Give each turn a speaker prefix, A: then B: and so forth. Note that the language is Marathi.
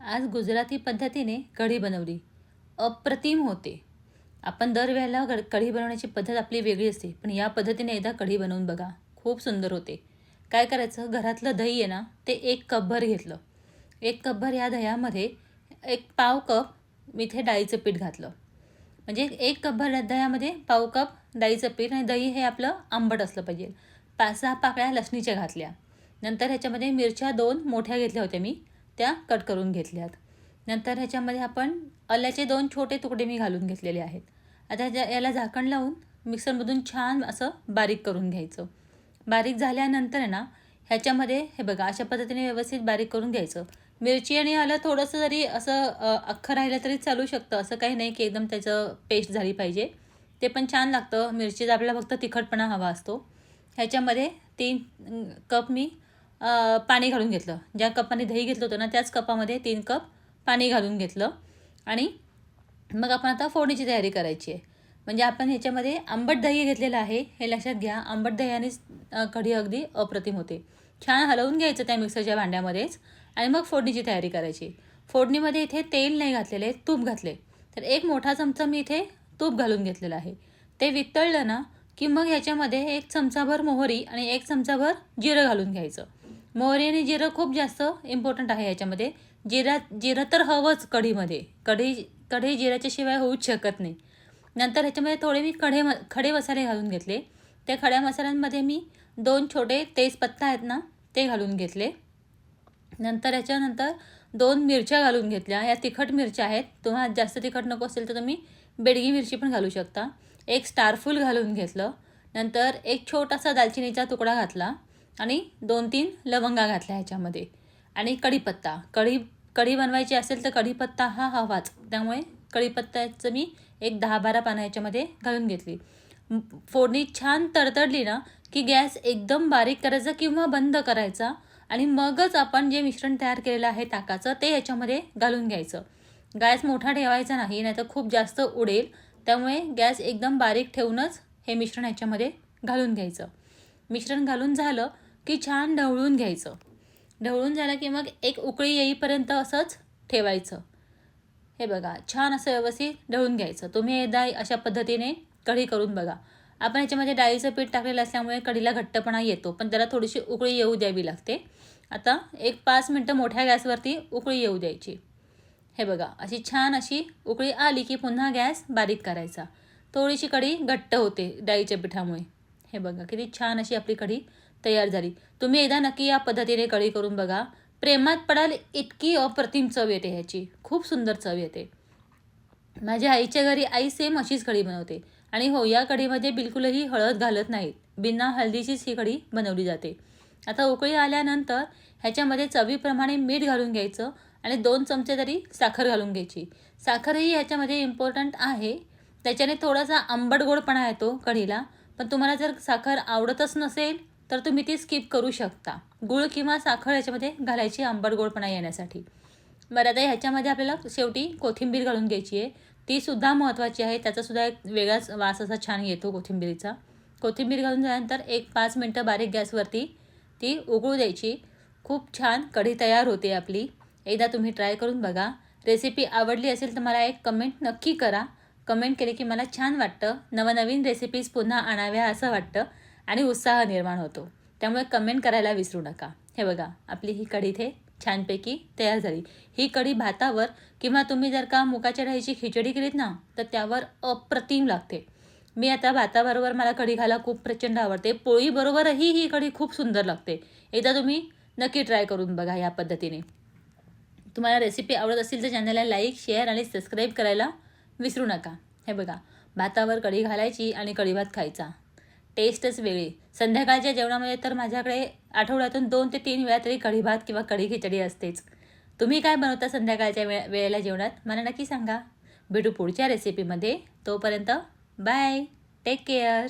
A: आज गुजराती पद्धतीने कढी बनवली. अप्रतिम होते. आपण दरवेळेला ग कढी बनवण्याची पद्धत आपली वेगळी असते पण या पद्धतीने एकदा कढी बनवून बघा. खूप सुंदर होते. काय करायचं? घरातलं दही आहे ना ते एक कपभर घेतलं. एक कपभर या दह्यामध्ये एक पाव कप इथे डाळीचं पीठ घातलं. म्हणजे एक कपभर दह्यामध्ये पाव कप डाळीचं पीठ आणि दही हे आपलं आंबट असलं पाहिजे. पाच सहा पाकळ्या लसणीच्या घातल्या. नंतर ह्याच्यामध्ये मिरच्या दोन मोठ्या घेतल्या होत्या मी. त्या कट करून घेतल्यात. नंतर ह्याच्यामध्ये आपण आल्याचे दोन छोटे तुकडे मी घालून घेतलेले आहेत. आता ज्या याला झाकण लावून मिक्सरमधून छान असं बारीक करून घ्यायचं. बारीक झाल्यानंतर आहे ना ह्याच्यामध्ये हे बघा अशा पद्धतीने व्यवस्थित बारीक करून घ्यायचं. मिरची आणि आलं थोडंसं जरी असं अख्खं राहिलं तरी चालू शकतं. असं काही नाही की एकदम त्याचं पेस्ट झाली पाहिजे. ते पण छान लागतं. मिरचीचा आपल्याला फक्त तिखटपणा हवा असतो. ह्याच्यामध्ये तीन कप मी पाणी घालून घेतलं. ज्या कपाने दही घेतलं होतं ना त्याच कपामध्ये तीन कप पाणी घालून घेतलं. आणि मग आपण आता फोडणीची तयारी करायची आहे. म्हणजे आपण ह्याच्यामध्ये आंबट दही घेतलेलं आहे. हे लक्षात घ्या आंबट दह्यानेच कढी अगदी अप्रतिम होते. छान हलवून घ्यायचं त्या मिक्सरच्या भांड्यामध्येच आणि मग फोडणीची तयारी करायची. फोडणीमध्ये इथे तेल नाही घातलेले तूप घातले. तर एक मोठा चमचा मी इथे तूप घालून घेतलेला आहे. ते वितळलं ना की मग ह्याच्यामध्ये एक चमचाभर मोहरी आणि एक चमचाभर जिरं घालून घ्यायचं. मोहरी आणि जिरं खूप जास्त इम्पॉर्टंट आहे याच्यामध्ये. जिरा जिरं तर हवंच कढीमध्ये. कढी कढी जिऱ्याच्याशिवाय होऊच शकत नाही. नंतर ह्याच्यामध्ये थोडे मी कढे म खडे मसाले घालून घेतले. त्या खड्या मसाल्यांमध्ये मी दोन छोटे तेजपत्ता आहेत ना ते घालून घेतले. नंतर याच्यानंतर दोन मिरच्या घालून घेतल्या. या तिखट मिरच्या आहेत. तुम्हाला जास्त तिखट नको असेल तर तुम्ही बेडगी मिरची पण घालू शकता. एक स्टारफूल घालून घेतलं. नंतर एक छोटासा दालचिनीचा तुकडा घातला. आणि दोन तीन लवंगा घातल्या ह्याच्यामध्ये. आणि कढीपत्ता. कढी कढी बनवायची असेल तर कढीपत्ता हा हवाच. त्यामुळे कढीपत्त्याचं मी एक दहा बारा पानं ह्याच्यामध्ये घालून घेतली. फोडणी छान तडतडली ना की गॅस एकदम बारीक करायचा किंवा बंद करायचा आणि मगच आपण जे मिश्रण तयार केलेलं आहे ताकाचं ते ह्याच्यामध्ये घालून घ्यायचं. गॅस मोठा ठेवायचा नाही नाहीतर खूप जास्त उडेल. त्यामुळे गॅस एकदम बारीक ठेवूनच हे मिश्रण ह्याच्यामध्ये घालून घ्यायचं. मिश्रण घालून झालं की छान ढवळून घ्यायचं. ढवळून झालं की मग एक उकळी येईपर्यंत असंच ठेवायचं. हे बघा छान असं व्यवस्थित ढवळून घ्यायचं. तुम्ही एकदा अशा पद्धतीने कढी करून बघा. आपण याच्यामध्ये डाळीचं पीठ टाकलेलं असल्यामुळे कढीला घट्टपणा येतो पण त्याला थोडीशी उकळी येऊ द्यावी लागते. आता एक पाच मिनटं मोठ्या गॅसवरती उकळी येऊ द्यायची. हे बघा अशी छान अशी उकळी आली की पुन्हा गॅस बारीक करायचा. थोडीशी कढी घट्ट होते डाळीच्या पिठामुळे. हे बघा किती छान अशी आपली कढी तयार झाली. तुम्ही एकदा नक्की या पद्धतीने कढी करून बघा. प्रेमात पडाल इतकी अप्रतिम चव येते ह्याची. खूप सुंदर चव येते. माझ्या आईच्या घरी आई सेम अशीच कढी बनवते. आणि हो या कढीमध्ये बिलकुलही हळद घालत नाहीत. बिना हळदीचीच ही कढी बनवली जाते. आता उकळी आल्यानंतर ह्याच्यामध्ये चवीप्रमाणे मीठ घालून घ्यायचं आणि दोन चमचे तरी साखर घालून घ्यायची. साखरही ह्याच्यामध्ये इम्पॉर्टंट आहे. त्याच्याने थोडासा आंबट गोडपणा येतो कढीला. पण तुम्हाला जर साखर आवडतच नसेल तर तुम्ही ती स्किप करू शकता. गूळ किंवा साखर ह्याच्यामध्ये घालायची आंबट गोडपणा येण्यासाठी. बरं आता ह्याच्यामध्ये आपल्याला शेवटी कोथिंबीर घालून घ्यायची आहे. ती सुद्धा महत्त्वाची आहे. त्याचासुद्धा एक वेगळाच वास असा छान येतो कोथिंबीरीचा. कोथिंबीर घालून झाल्यानंतर एक पाच मिनटं बारीक गॅसवरती ती उकळू द्यायची. खूप छान कढी तयार होते आपली. एकदा तुम्ही ट्राय करून बघा. रेसिपी आवडली असेल तर मला एक कमेंट नक्की करा. कमेंट केले की मला छान वाटतं. नवनवीन रेसिपीज पुन्हा आणाव्या असं वाटतं. आणि उत्साह निर्माण होतो. त्यामुळे कमेंट करायला विसरू नका. हे बघा आपली ही कढी इथे छानपैकी तयार झाली. ही कढी भातावर किंवा तुम्ही जर का मुगाच्या डाळीची खिचडी केलीत ना तर त्यावर अप्रतिम लागते. मी आता भाताबरोबर मला कढी खायला खूप प्रचंड आवडते. पोळीबरोबरही ही कढी खूप सुंदर लागते. एकदा तुम्ही नक्की ट्राय करून बघा या पद्धतीने. तुम्हाला रेसिपी आवडत असेल तर चॅनलला लाईक शेअर आणि सबस्क्राईब करायला विसरू नका. हे बघा भातावर कढी घालायची आणि कढी भात खायचा. टेस्टच वेगळी. संध्याकाळच्या जेवणामध्ये तर माझ्याकडे आठवड्यातून दोन ते तीन वेळा तरी कढी भात किंवा कढी खिचडी असतेच. तुम्ही काय बनवता संध्याकाळच्या वे वेळेला जेवणात? मला नक्की सांगा. भेटू पुढच्या रेसिपीमध्ये तोपर्यंत बाय टेक केअर